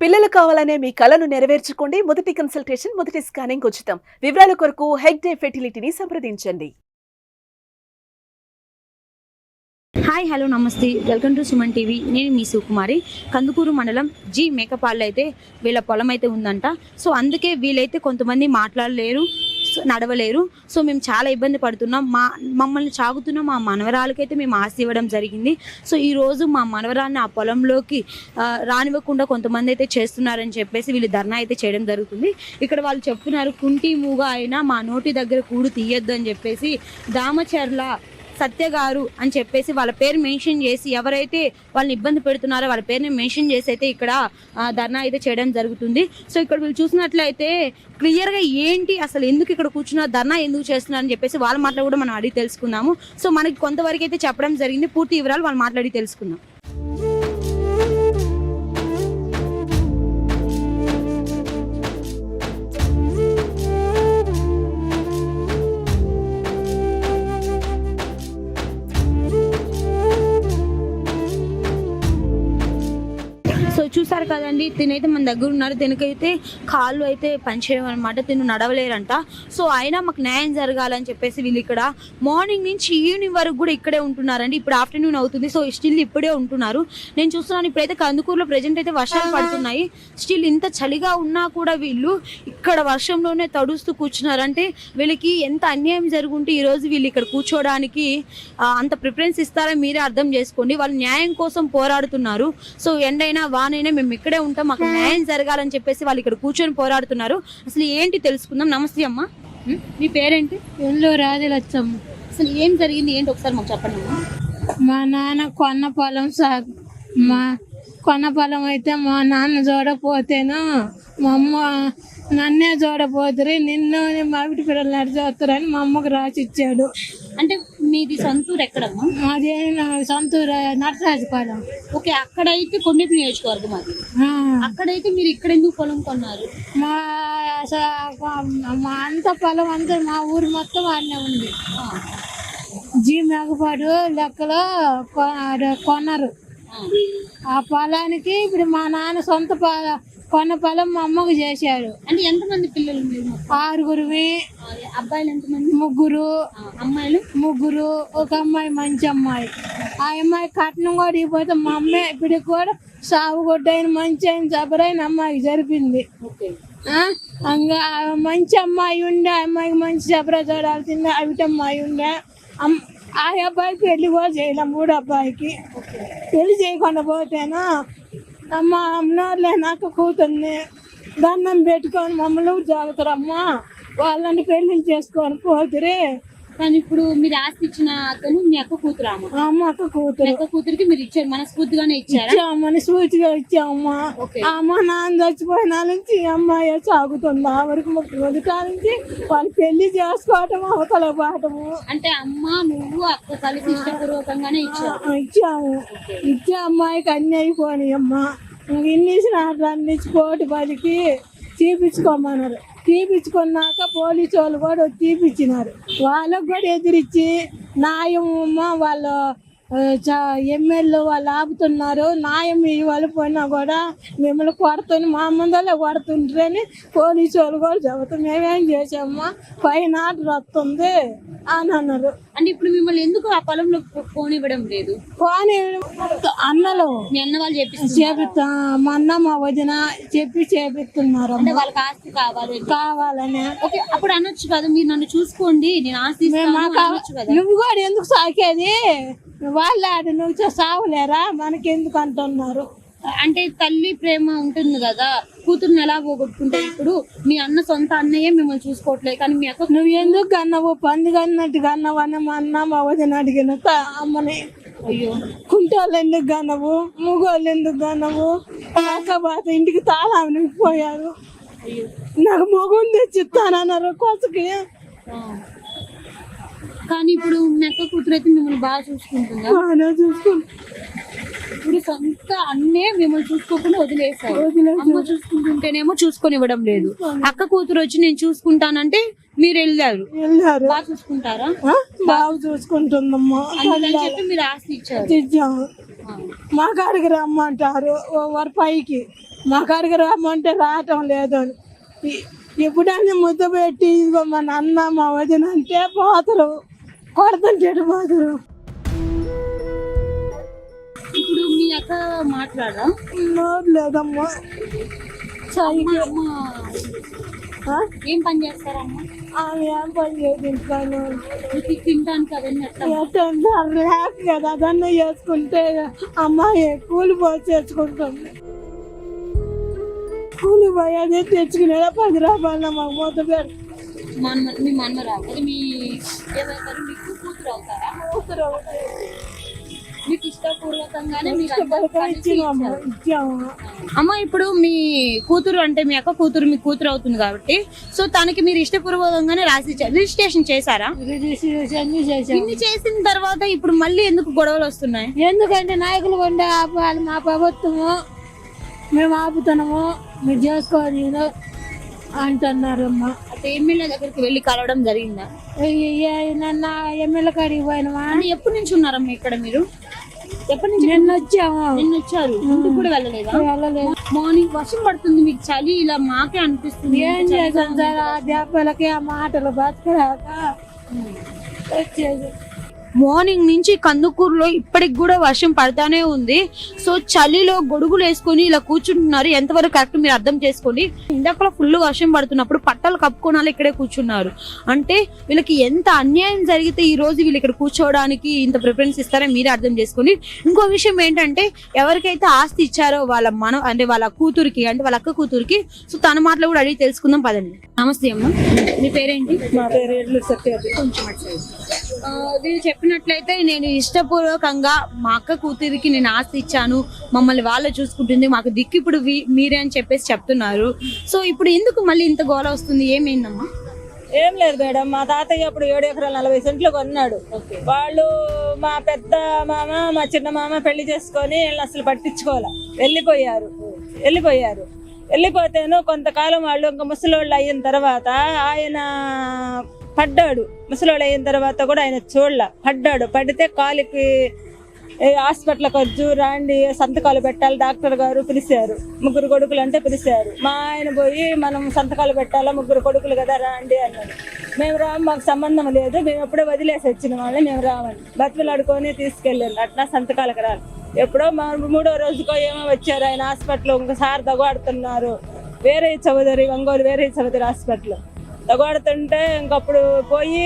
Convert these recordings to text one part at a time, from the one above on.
పిల్లలు కావాలనే మీ కలను నెరవేర్చుకోండి. మొదటి కన్సల్టేషన్ మొదటి స్కానింగ్ ఉచితం. వివరాల కొరకు హెగ్డే ఫెర్టిలిటీని సంప్రదించండి. హాయ్ హలో నమస్తే. వెల్కమ్ టు సుమన్ టీవీ నేను మీ సుకుమారి కందుకూరు మండలం జీ మేకపాళ్ళు అయితే వీళ్ళ పొలం అయితే ఉందంట. సో అందుకే వీళ్ళైతే కొంతమంది మాట్లాడలేరు. నడవలేరు సో మేము చాలా ఇబ్బంది పడుతున్నాం. మా మమ్మల్ని చాగుతున్న మా మనవరాలకైతే మేము ఆస్తి ఇవ్వడం జరిగింది. సో ఈ రోజు మా మనవరాన్ని ఆ పొలంలోకి రానివ్వకుండా కొంతమంది అయితే చేస్తున్నారని చెప్పేసి వీళ్ళు ధర్నా అయితే చేయడం జరుగుతుంది. ఇక్కడ వాళ్ళు చెప్తున్నారు కుంటి మూగ అయినా మా నోటి దగ్గర కూడు తీయొద్దు అని చెప్పేసి దామచర్ల సత్య గారు అని చెప్పేసి వాళ్ళ పేరు మెన్షన్ చేసి ఎవరైతే వాళ్ళని ఇబ్బంది పెడుతున్నారో వాళ్ళ పేరుని మెన్షన్ చేసి అయితే ఇక్కడ ధర్నా అయితే చేయడం జరుగుతుంది. సో ఇక్కడ వీళ్ళు చూసినట్లయితే క్లియర్గా ఏంటి అసలు ఎందుకు ఇక్కడ కూర్చున్నారు ధర్నా ఎందుకు చేస్తున్నారు అని చెప్పేసి వాళ్ళ మాటలు కూడా మనం అడిగి తెలుసుకుందాము. సో మనకి కొంతవరకు అయితే చెప్పడం జరిగింది. పూర్తి వివరాలు వాళ్ళు మాట్లాడి తెలుసుకుందాం. చూసారు కదండి తినైతే మన దగ్గర ఉన్నారు తినకైతే కాళ్ళు అయితే పనిచేయడం అనమాట తిను నడవలేరంట. సో అయినా మాకు న్యాయం జరగాలని చెప్పేసి వీళ్ళు ఇక్కడ మార్నింగ్ నుంచి ఈవినింగ్ వరకు కూడా ఇక్కడే ఉంటున్నారండి. ఇప్పుడు ఆఫ్టర్నూన్ అవుతుంది సో స్టిల్ ఇప్పుడే ఉంటున్నారు. నేను చూస్తున్నాను ఇప్పుడైతే కందుకూరులో ప్రజెంట్ అయితే వర్షాలు పడుతున్నాయి. స్టిల్ ఇంత చలిగా ఉన్నా కూడా వీళ్ళు ఇక్కడ వర్షంలోనే తడుస్తూ కూర్చున్నారంటే వీళ్ళకి ఎంత అన్యాయం జరుగుంటే ఈ రోజు వీళ్ళు ఇక్కడ కూర్చోవడానికి ఆ, అంత ప్రిఫరెన్స్ ఇస్తారని మీరే అర్థం చేసుకోండి. వాళ్ళు న్యాయం కోసం పోరాడుతున్నారు. సో ఎండైనా వానైనా మేము ఇక్కడే ఉంటాం మాకు న్యాయం జరగాలని చెప్పేసి వాళ్ళు ఇక్కడ కూర్చొని పోరాడుతున్నారు. అసలు ఏంటి తెలుసుకుందాం. నమస్తే అమ్మా? మీ? పేరేంటి? ఇల్లు రాజులచ్చమ్మ అసలు ఏం జరిగింది? ఏంటి ఒకసారి మాకు చెప్పండి అమ్మా. మా నాన్న కొన్న పొలం సాగు మా కొన్న పొలం అయితే మా నాన్న చూడపోతేను మా అమ్మ నన్నే చూడపోతురి నిన్ను నీ మామిడి పిల్లలు నడి చూస్తారని మా అమ్మకు రాసి ఇచ్చాడు. అంటే మీది సొంతూరు ఎక్కడమ్మా? మాది సొంతూరు నటరాజపాలెం. ఓకే అక్కడైతే కొండపి నియోజకవర్గం అది. అక్కడైతే మీరు ఇక్కడ ఎందుకు పొలం కొన్నారు? మా మా అంత పొలం అంతా మా ఊరు మొత్తం ఆడనే ఉంది. జీ మేకపాడు లెక్కలో కొన్నారు. ఆ. పొలానికి ఇప్పుడు మా నాన్న సొంత పొల- కొన్న పొలం మా అమ్మకు చేశాడు అంటే ఎంతమంది పిల్లలు మీరు మొత్తం? ఆరుగురివి అబ్బాయిలు ఎంతమంది? ముగ్గురు. అమ్మాయిలు? ముగ్గురు. ఒక అమ్మాయి మంచి అమ్మాయి. ఆ అమ్మాయి కట్నం కూడా ఇవ్వకపోతే మా అమ్మాయి ఇప్పటికి కూడా సాగు కొట్టైన మంచి అయిన జబరైన అమ్మాయికి జరిపింది? అంగా మంచి అమ్మాయి ఉండే అమ్మాయికి మంచి జబరా చూడాల్సిందే అవిట అమ్మాయి ఉండే. ఆ అబ్బాయికి పెళ్ళి కూడా చేయలే మూడు అబ్బాయికి. పెళ్ళి చేయకుండా పోతేనా అమ్మ అమ్మలే నాకు కూతుర్ని దండం పెట్టుకొని మమ్మల్ని జాగ్రత్తరమ్మా వాళ్ళని పెళ్ళి చేసుకొని పోతురే. కానీ ఇప్పుడు మీరు ఆస్తి ఇచ్చిన అతను మీ అక్క కూతురు ఆమె ఆ అమ్మకు మీ కూతురు. అక్క కూతురికి మీరు ఇచ్చారు మనస్ఫూర్తిగానే ఇచ్చారా? ఓకే. ఆ అమ్మ నాన్న చచ్చిపోయిన నుంచి ఈ అమ్మాయి సాగుతుంది. ఆ వరకు మొదటి నుంచి వాళ్ళు పెళ్ళి చేసుకోవటం అవతల పాటము అంటే అమ్మ నువ్వు అక్క కలిసి ఇష్టపూర్వకంగానే ఇచ్చారు ఆ, ఇచ్చాము. ఇచ్చే అమ్మాయికి అన్ని అయిపోయి అమ్మ. ఇన్నిసిన అన్ని కోటి పదికి తీపించుకోమన్నారు తీపించుకున్నాక పోలీసు వాళ్ళు కూడా వచ్చి తీపిచ్చినారు. వాళ్ళకు కూడా ఎదిరించి న్యాయం వాళ్ళు ఎమ్మెల్యే వాళ్ళు ఆపుతున్నారు న్యాయం ఇవ్వాలి పోయినా కూడా మిమ్మల్ని కొడుతుంది మా ముందలే కొడుతుంటారని పోలీసు వాళ్ళు కూడా చెబుతాం మేమేం చేసామమ్మా? పైన ఆర్డర్ వస్తుంది అని అన్నారు. అంటే ఇప్పుడు మిమ్మల్ని ఎందుకు ఆ పొలంలో పోనివ్వడం లేదు? పోనీ అన్నలు మీ అన్న వాళ్ళు చేపిస్తా మా అన్న మా వదిన చెప్పి చేపిస్తున్నారు అంటే వాళ్ళకి ఆస్తి కావాలి కావాలని. ఓకే అప్పుడు అనొచ్చు కదా మీరు నన్ను చూసుకోండి నేను ఆస్తి నువ్వు కూడా ఎందుకు సాకేది? వాళ్ళు ఆడ నువ్వు చే- సావులేరా? మనకెందుకు అంటున్నారు అంటే తల్లి ప్రేమ ఉంటుంది కదా కూతుర్ని ఎలా పోగొట్టుకుంటే ఇప్పుడు? మీ అన్న సొంత అన్నయ్య మిమ్మల్ని చూసుకోవట్లేదు కానీ మీ అక్క నువ్వు ఎందుకు కన్నావు పంది కన్నట్టు కన్నావు అని మా అన్న మా వదిన అడిగిన అమ్మని. అయ్యో. కుంటోళ్ళు ఎందుకు కన్నావు? మూగోళ్ళు ఎందుకు కన్నావు? కాకపోతే ఇంటికి తాళాన్ని పోయారు నాకు మొగం తెచ్చిస్తానన్నారు కొసకి. కానీ ఇప్పుడు మీ అక్క కూతురు అయితే మిమ్మల్ని బాగా చూసుకుంటుందా? బాగా ఇప్పుడు సొంత అన్నే మిమ్మల్ని చూసుకోకుండా వదిలేసారు. అమ్మ చూసుకుంటుంటేనేమో చూసుకొని ఇవ్వడం లేదు. అక్క కూతురు వచ్చి నేను చూసుకుంటానంటే మీరు వెళ్ళారు. వెళ్ళారు. బాగా చూసుకుంటారా? బాగా చూసుకుంటుందమ్మా. అందుకని చెప్పి మీరు ఆస్తి ఇచ్చారు. మా కాడికి రమ్మంటారు. వారి పైకి. మా కాడికి రమ్మంటే రావటం లేదు అని. ఎప్పుడైనా ముద్ద పెట్టి ఇదిగో మా నాన్న మా వదిన అంటే పోతారు. కొడుతుంటే పోతారు ఇప్పుడు మీ అక్క మాట్లాడరా? ఆ? ఏం పని చేస్తారమ్మా? ఆమె ఏం పని. మీకు తినడానికి అవన్నీ లేక కదా అదన్నా చేసుకుంటే అమ్మాయి కూలి పోయి తెచ్చుకుంటుంది. కూలి పోయి అదే తెచ్చుకునేదా పది రూపాయలు మాకు పెడతారు మన్మ మీ మన్మరా అది మీ అవుతారా మీకు ఇష్టపూర్వకంగానే. ఇచ్చాము. అమ్మ ఇప్పుడు మీ కూతురు అంటే మీ అక్క కూతురు మీ కూతురు అవుతుంది కాబట్టి సో తనకి మీరు ఇష్టపూర్వకంగానే రాసి రిజిస్ట్రేషన్ చేశారా? ఇన్ని చేసిన తర్వాత ఇప్పుడు మళ్ళీ ఎందుకు గొడవలు వస్తున్నాయి? ఎందుకంటే నాయకులు కొండే ఆపాలి మా ప్రభుత్వము. మేము ఆపుతున్నాము మీరు చేసుకోవాలి అంటున్నారు అమ్మా ఎమ్మెల్యే దగ్గరికి వెళ్ళి కలవడం జరిగిందా? నన్న ఎమ్మెల్యే కాడికి పోయినమా అంటే ఎప్పటి నుంచి ఉన్నారమ్మా ఇక్కడ మీరు? ఎప్పటి నుంచి నిన్న వచ్చాము. నిన్న వచ్చారు ఇంటికి కూడా వెళ్ళలేదా? వెళ్ళలేదు. మార్నింగ్ వర్షం పడుతుంది మీకు చలి ఇలా మాకే అనిపిస్తుంది. ఏం చేసాం సార్? ఆ దెబ్బలకి ఆ మాటలు బతకరాక వచ్చేది మార్నింగ్ నుంచి కందుకూరులో ఇప్పటికి కూడా వర్షం పడతానే ఉంది. సో చలిలో గొడుగులు వేసుకొని ఇలా కూర్చుంటున్నారు. ఎంతవరకు కరెక్ట్ మీరు అర్థం చేసుకోండి. ఇందాక ఫుల్ వర్షం పడుతున్నప్పుడు పట్టలు కప్పుకోనాలి ఇక్కడే కూర్చున్నారు. అంటే వీళ్ళకి ఎంత అన్యాయం జరిగితే ఈ రోజు వీళ్ళు ఇక్కడ కూర్చోవడానికి ఇంత ప్రిఫరెన్స్ ఇస్తారో మీరే అర్థం చేసుకోండి. ఇంకో విషయం ఏంటంటే ఎవరికైతే ఆస్తి ఇచ్చారో వాళ్ళ మన అంటే వాళ్ళ కూతురికి అంటే వాళ్ళ అక్క కూతురికి సో తన మాటలు కూడా అడిగి తెలుసుకుందాం పదండి. నమస్తే అమ్మ. మీ పేరేంటి? మా పేరు ఆ, వీళ్ళు చెప్పినట్లయితే నేను ఇష్టపూర్వకంగా మా అక్క కూతురికి నేను ఆస్తి ఇచ్చాను. మమ్మల్ని వాళ్ళే చూసుకుంటుంది. మాకు దిక్కు ఇప్పుడు మీరే అని చెప్పేసి చెప్తున్నారు. సో ఇప్పుడు ఎందుకు మళ్ళీ ఇంత గోల వస్తుంది? ఏమైందమ్మా? ఏం లేదు మేడం. మా తాతయ్య అప్పుడు ఏడు ఎకరాలు నలభై సెంట్లు కొన్నాడు. వాళ్ళు మా పెద్ద మామ మా చిన్న మామ పెళ్ళి చేసుకొని వీళ్ళని అసలు పట్టించుకోలే వెళ్ళిపోయారు. వెళ్ళిపోయారు. వెళ్ళిపోతేను కొంతకాలం వాళ్ళు ఇంకా ముసలోళ్ళు అయిన తర్వాత ఆయన పడ్డాడు. ముసలోళ్ళు అయిన తర్వాత కూడా ఆయన చూడలే. పడ్డాడు. పడితే కాలికి హాస్పిటల్కి వచ్చు రాండి సంతకాలు పెట్టాలి డాక్టర్ గారు పిలిచారు. ముగ్గురు కొడుకులు అంటే పిలిచారు. మా ఆయన పోయి మనం సంతకాలు పెట్టాలా ముగ్గురు కొడుకులు కదా రాండి అన్నాడు. మేము రాము మాకు సంబంధం లేదు. మేము ఎప్పుడే వదిలేసి వచ్చిన వాళ్ళని మేము రావండి బతులు ఆడుకొని తీసుకెళ్ళాను అట్లా సంతకాలకు రాలి. ఎప్పుడో మా మూడో రోజుకో ఏమో వచ్చారు ఆయన హాస్పిటల్ ఇంకోసారి దగాడుతున్నారు. వేరే చౌదరి ఒంగోలు వేరే చౌదరి హాస్పిటల్. తగోడుతుంటే ఇంకప్పుడు పోయి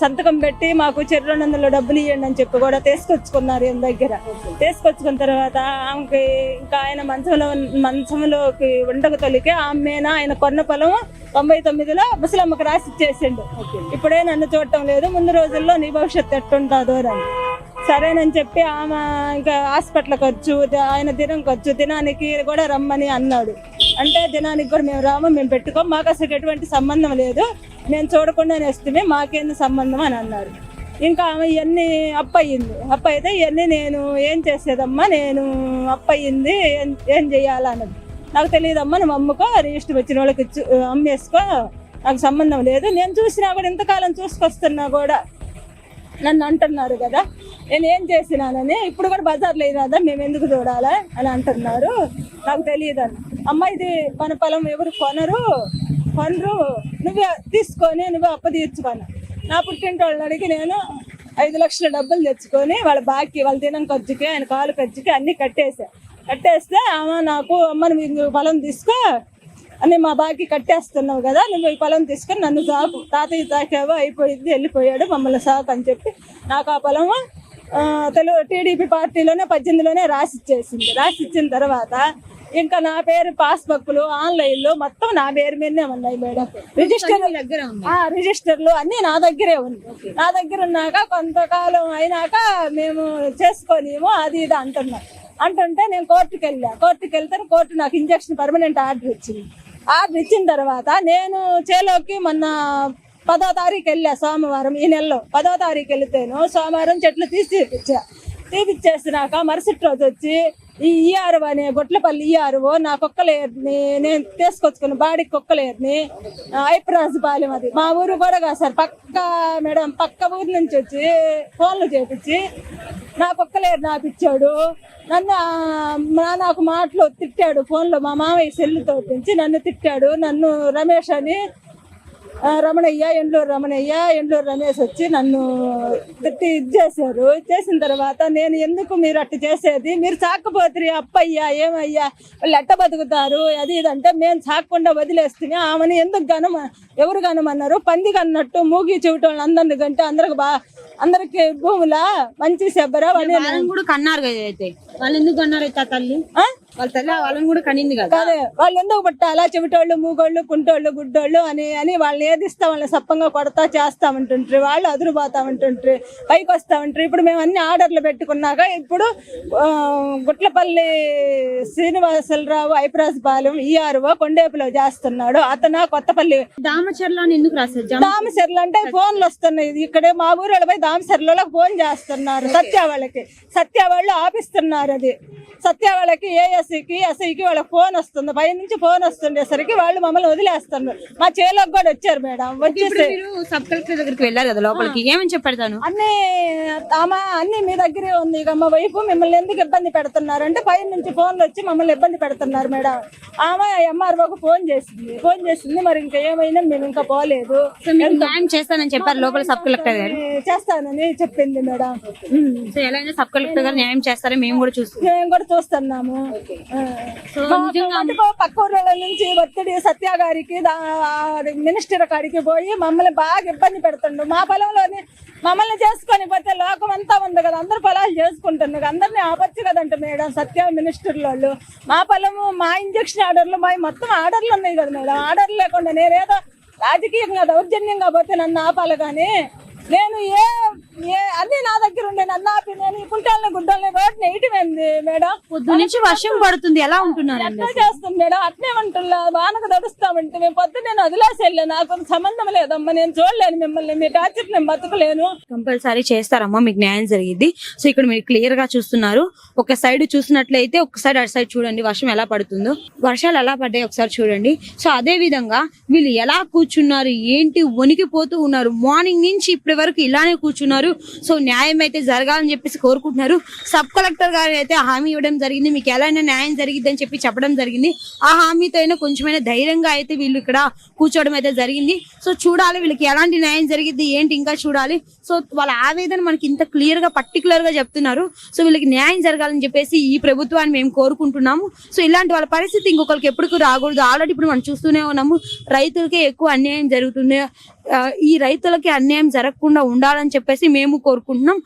సంతకం పెట్టి మాకు చెరు రెండు వందల డబ్బులు ఇవ్వండి అని చెప్పి కూడా తీసుకొచ్చుకున్నారు ఈయన దగ్గర. తీసుకొచ్చుకున్న తర్వాత ఆమెకి ఇంకా ఆయన మంచంలో మంచంలోకి ఉండక తొలికి ఆమెన ఆయన కొన్న పొలం తొంభై తొమ్మిదిలో ముసలమ్మకి రాసి ఇచ్చేసిండు ఇప్పుడే నన్ను చూడటం లేదు ముందు రోజుల్లో నీ భవిష్యత్తు ఎట్టుంటుందో అని సరేనని చెప్పి ఆమె ఇంకా హాస్పిటల్ ఖర్చు ఆయన దినం ఖర్చు దినానికి కూడా రమ్మని అన్నాడు. అంటే దినానికి కూడా మేము రాము మేము పెట్టుకోం మాకు అసలు ఎటువంటి సంబంధం లేదు. మేము చూడకుండానే వస్తే మాకేంది సంబంధం అని అన్నారు. ఇంకా ఆమె ఇవన్నీ అప్పయింది అప్పయితే ఇవన్నీ నేను ఏం చేసేదమ్మా నేను అప్పయింది ఏం ఏం చేయాలన్నది. నాకు తెలియదమ్మా నువ్వు అమ్ముకో రిజిస్టర్ వచ్చిన వాళ్ళకి అమ్మేసుకో నాకు సంబంధం లేదు. నేను చూసినా కూడా ఇంతకాలం చూసుకొస్తున్నా కూడా. నన్ను అంటున్నారు కదా. నేను ఏం చేసినానని ఇప్పుడు కూడా బజార్లో లేదా మేము ఎందుకు చూడాలా అని అంటున్నారు. నాకు తెలియదు అని అమ్మ ఇది మన పొలం ఎవరు కొనరు కొనరు. నువ్వే తీసుకొని నువ్వే అప్పు తీర్చుకొని నా పుట్టింటోళ్ళని అడిగి నేను ఐదు లక్షల డబ్బులు తెచ్చుకొని వాళ్ళ బాకీ వాళ్ళ దినం ఖర్చుకి ఆయన కాలు ఖర్చుకి అన్నీ కట్టేసా. కట్టేస్తే ఆమె నాకు అమ్మ నువ్వు పొలం తీసుకో అని మా బాకి కట్టేస్తున్నావు కదా నువ్వు ఈ పొలం తీసుకొని నన్ను సాకు. తాతయ్య తాకావు అయిపోయింది వెళ్ళిపోయాడు మమ్మల్ని సాకు అని చెప్పి నాకు ఆ పొలము తెలుగు టీడీపీ పార్టీలోనే పద్దెనిమిదిలోనే రాసి ఇచ్చేసింది రాసి ఇచ్చిన తర్వాత ఇంకా నా పేరు పాస్బుక్లు ఆన్లైన్లో మొత్తం నా పేరు మీదనే ఉన్నాయి మేడం. రిజిస్టర్ దగ్గర రిజిస్టర్లు అన్ని నా దగ్గరే ఉంది. నా దగ్గర ఉన్నాక కొంతకాలం అయినాక మేము చేసుకోలేము అది ఇది అంటున్నాం. అంటుంటే నేను కోర్టుకి వెళ్ళా కోర్టుకి వెళ్తే కోర్టు నాకు ఇంజక్షన్ పర్మనెంట్ ఆర్డర్ ఇచ్చింది. ఆర్డర్ ఇచ్చిన తర్వాత నేను చేలోకి మొన్న పదో తారీఖు వెళ్ళా సోమవారం ఈ నెలలో పదో తారీఖు వెళ్తేను సోమవారం చెట్లు తీసి తీపిచ్చా తీపిచ్చేసినాక మరుసటి రోజు వచ్చి ఈ ఈఆర్ఓ అనే గొట్లపల్లి ఈఆర్ఓ నా కుక్కలేరుని నేను తీసుకొచ్చుకున్న బాడీ కుక్కలేరుని ఐప్రాజపాలెం అది. మా ఊరు కూడా కాదు సార్ పక్క మేడం పక్క ఊరు నుంచి వచ్చి ఫోన్లు చేపించి నా కుక్కలేరు నాపిచ్చాడు నన్ను మా నాకు మాటలు తిట్టాడు ఫోన్లో మా మామయ్య సెల్లుతో నుంచి నన్ను తిట్టాడు. నన్ను రమేష్ అని రమణయ్య ఎండ్లూరు రమణయ్య ఎండ్లూరు రమేష్ వచ్చి నన్ను తిట్టి ఇది చేశారు. చేసిన తర్వాత నేను ఎందుకు మీరు అట్టు చేసేది? మీరు చాకపోతురి అప్పయ్యా ఏమయ్యా? వాళ్ళు ఎట్ట బతుకుతారు? అది ఇది అంటే మేము చాకుండా వదిలేస్తే ఆమెను ఎందుకు గనం ఎవరు గనమన్నారు పంది కన్నట్టు మూగి చెవిటోళ్ళు అందరిని కంటే అందరికి బా అందరికి భూముల? మంచి శబ్బరా అని కూడా కన్నారు కదా అయితే. వాళ్ళు ఎందుకు కన్నారు అయితే తల్లి? ఆ? వాళ్ళ తల్లి వాళ్ళని కూడా కనింది కదా. కాదే వాళ్ళు ఎందుకు పుట్టాలా? చెవిటోళ్ళు మూగోళ్ళు కుంటోళ్ళు గుడ్డోళ్ళు అని అని వాళ్ళని ఏదిస్తా వాళ్ళని సప్పంగా కొడతా చేస్తామంటుంటారు వాళ్ళు అదురుపోతామంటుంటారు పైకి వస్తామంటారు ఇప్పుడు మేము అన్ని ఆర్డర్లు పెట్టుకున్నాక ఇప్పుడు గుట్లపల్లి శ్రీనివాసరావు ఐప్రాజపాలెం ఈఆర్ఓ కొండేపులో చేస్తున్నాడు. అతను కొత్తపల్లి. దామచర్ల ఎందుకు రాశారు? దామసెర్లు అంటే ఫోన్లు వస్తున్నాయి. ఇక్కడే మా ఊరు పోయి దామసెర్లలో ఫోన్ చేస్తున్నారు. సత్య వాళ్ళకి. సత్య వాళ్ళు ఆపిస్తున్నారు అది. సత్య వాళ్ళకి ఏఎస్సికి ఎస్ఐకి వాళ్ళకి ఫోన్ వస్తుంది. పై నుంచి ఫోన్ వస్తుండేసరికి వాళ్ళు మమ్మల్ని వదిలేస్తున్నారు. మా చేలోకి కూడా వచ్చారు మేడం. వచ్చేసి సబ్ కలెక్టర్ దగ్గరికి వెళ్ళారు కదా లోపలికి. ఏమని చెప్పారు తను? అన్ని ఆమె అన్ని మీ దగ్గరే ఉంది. ఇక మా వైపు మిమ్మల్ని ఎందుకు ఇబ్బంది పెడుతున్నారు అంటే పై నుంచి ఫోన్లు వచ్చి మమ్మల్ని ఇబ్బంది పెడుతున్నారు మేడం. ఆమె ఎంఆర్ఓకి ఫోన్ చేసింది. ఫోన్ చేసింది. మరి ఇంకా ఏమైనా మేము ఇంకా పోలేదు. న్యాయం చేస్తానని చెప్పారు లోపల సబ్ కలెక్టర్ గారు? చేస్తానని చెప్పింది మేడం. సో ఎలా సబ్ కలెక్టర్ గారు న్యాయం చేస్తారని మేము కూడా చూస్తాం మేము కూడా చూస్తున్నాము. ఆ. సో మా నిజంగా మటుకు పక్క ఊర్ల నుంచి ఒత్తిడి సత్య గారికి మినిస్టర్ కాడికి పోయి మమ్మల్ని బాగా ఇబ్బంది పెడుతుండు. మా పొలంలోని మమ్మల్ని చేసుకొని పోతే లోకం అంతా ఉంది కదా. అందరు పొలాలు చేసుకుంటున్నారు. అందరినీ ఆపచ్చు కదంట మేడం సత్య మినిస్టర్ల వాళ్ళు. మా పొలము మా ఇంజక్షన్ ఆర్డర్లు మా మొత్తం ఆర్డర్లు ఉన్నాయి కదా మేడం. ఆర్డర్ లేకుండా నేనేదో రాజకీయంగా దౌర్జన్యంగా పోతే నన్ను ఆపాలి కానీ నేను ఏ ఏ అన్ని నా దగ్గర ఉండే నన్ను ఆపి నేను ఈ కుంటాలని గుడ్డల్ని రోడ్ని వేయటమేంది మేడం? పొద్దు నుంచి వర్షం పడుతుంది ఎలా ఉంటున్నారండి ఎట్లా చేస్తాం మేడం. అట్నే ఉంటున్నా వానకు తడుస్తామంటే మేము పొద్దు నేను వదిలేసి వెళ్ళా నాకు సంబంధం లేదమ్మా నేను చూడలేను మిమ్మల్ని మీ టార్చర్ నేను బతకలేను. కంపల్సరీ చేస్తారమ్మా మీకు న్యాయం జరిగింది. సో ఇక్కడ మీరు క్లియర్గా చూస్తున్నారు. ఒక సైడ్ చూసినట్లయితే ఒక సైడ్ అటు సైడ్ చూడండి వర్షం ఎలా పడుతుందో. వర్షాలు ఎలా పడ్డాయి ఒకసారి చూడండి. సో అదే విధంగా వీళ్ళు ఎలా కూర్చున్నారు ఏంటి వణికిపోతూ ఉన్నారు. మార్నింగ్ నుంచి ఇప్పటి వరకు ఇలానే కూర్చున్నారు. సో న్యాయం అయితే జరగాలని చెప్పేసి కోరుకుంటున్నారు. సబ్ కలెక్టర్ గారు అయితే హామీ ఇవ్వడం జరిగింది. మీకు ఎలా అయినా న్యాయం జరిగింది అని చెప్పి చెప్పడం జరిగింది. ఆ హామీతో అయినా కొంచెమైనా ధైర్యంగా అయితే వీళ్ళు ఇక్కడ కూర్చోవడం అయితే జరిగింది. సో చూడాలి వీళ్ళకి ఎలాంటి న్యాయం జరిగిద్ది ఏంటి ఇంకా చూడాలి. సో వాళ్ళ ఆవేదన మనకి ఇంత క్లియర్గా పర్టికులర్గా చెప్తున్నారు. సో వీళ్ళకి న్యాయం జరగాలని చెప్పేసి ఈ ప్రభుత్వాన్ని మేము కోరుకుంటున్నాము. సో ఇలాంటి వాళ్ళ పరిస్థితి ఇంకొకరికి ఎప్పుడు రాకూడదు. ఆల్రెడీ ఇప్పుడు మనం చూస్తూనే ఉన్నాము రైతులకే ఎక్కువ అన్యాయం జరుగుతుంది ఈ రైతులకి అన్యాయం జరగకుండా ఉండాలని చెప్పేసి మేము కోరుకుంటున్నాం.